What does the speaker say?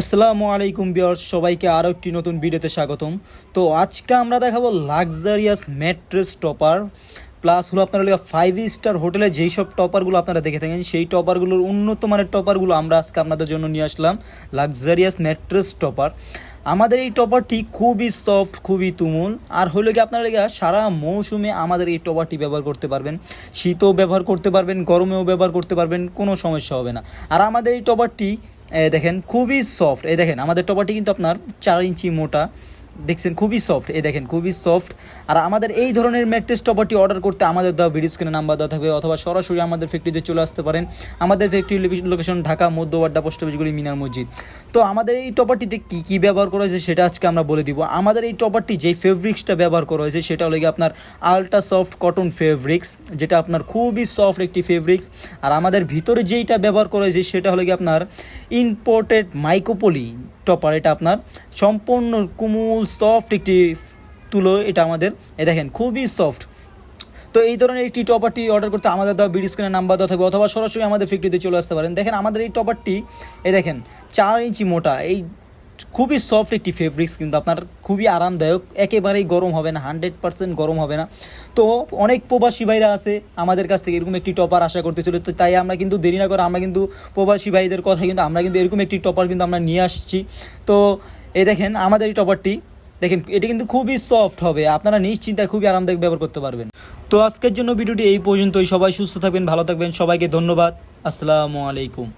আসসালামু আলাইকুম বিয়ার্স সবাইকে আরও একটি নতুন ভিডিওতে স্বাগতম। তো আজকে আমরা দেখাবো লাক্সারিয়াস ম্যাট্রেস টপার প্লাস হলো আপনারা ফাইভ স্টার হোটেলে যেই সব টপারগুলো আপনারা দেখে থাকেন, সেই টপারগুলোর উন্নত মানের টপারগুলো আমরা আজকে আপনাদের জন্য নিয়ে আসলাম লাক্সারিয়াস ম্যাট্রেস টপার আমাদের এই টপারটি খুবই সফট খুবই তুমুল। আর হলো কি আপনারা সারা মৌসুমে আমাদের এই টপারটি ব্যবহার করতে পারবেন। শীতও ব্যবহার করতে পারবেন, গরমেও ব্যবহার করতে পারবেন, কোনো সমস্যা হবে না। আর আমাদের এই টপারটি দেখেন, খুবই সফট এই দেখেন, আমাদের টপারটি কিন্তু আপনার চার ইঞ্চি মোটা। দেখছেন খুবই সফট এই দেখেন খুবই সফট আর আমাদের এই ধরনের ম্যাট্রেস টপারটি অর্ডার করতে আমাদের দেওয়া ভিডিও স্ক্রিনে নাম্বার দেওয়া থাকবে, অথবা সরাসরি আমাদের ফ্যাক্টরিতে চলে আসতে পারেন। আমাদের factory location Dhaka, Madhya Badda post অফিসগুলি মিনার মসজিদ। তো আমাদের এই টপারটিতে কী কী ব্যবহার করা হয়েছে সেটা আজকে আমরা বলে দিব। আমাদের এই টপারটি যেই ফেব্রিক্সটা ব্যবহার করা হয়েছে সেটা হলো আপনার আলট্রা সফট কটন ফেব্রিক্স যেটা আপনার খুবই সফট একটি ফেব্রিক্স আর আমাদের ভিতরে যেইটা ব্যবহার করা হয়েছে সেটা হলো আপনার ইম্পোর্টেড মাইক্রোপলি টপার এটা আপনার সম্পূর্ণ কুমুল সফট একটি তুলো এটা আমাদের। এ দেখেন, খুবই সফট তো এই ধরনের একটি টপারটি অর্ডার করতে আমাদের দেওয়া বিডি স্ক্রিনের নাম্বার দেওয়া থাকবে, অথবা সরাসরি আমাদের ফ্যাক্টরিতে চলে আসতে পারেন। দেখেন, আমাদের এই টপারটি এই দেখেন, চার ইঞ্চি মোটা। এই খুবই সফট একটি ফেব্রিক্স কিন্তু আপনার খুবই আরামদায়ক। একেবারেই গরম হবে না হান্ড্রেড পার্সেন্ট গরম হবে না। তো অনেক প্রবাসী ভাইরা আছে আমাদের কাছ থেকে এরকম একটি টপার আশা করতেছিল। তো তাই আমরা কিন্তু দেরি না করে আমরা কিন্তু প্রবাসী ভাইদের কথা কিন্তু আমরা কিন্তু এরকম একটি টপার কিন্তু আমরা নিয়ে আসছি। তো এই দেখেন, আমাদের এই টপারটি দেখেন, এটা কিন্তু খুবই সফট হবে। আপনারা নিশ্চিন্তায় খুবই আরামদায়ক ব্যবহার করতে পারবেন। তো আজকের জন্য ভিডিওটি এই পর্যন্তই। সবাই সুস্থ থাকবেন, ভালো থাকবেন। সবাইকে ধন্যবাদ। আসসালামু আলাইকুম।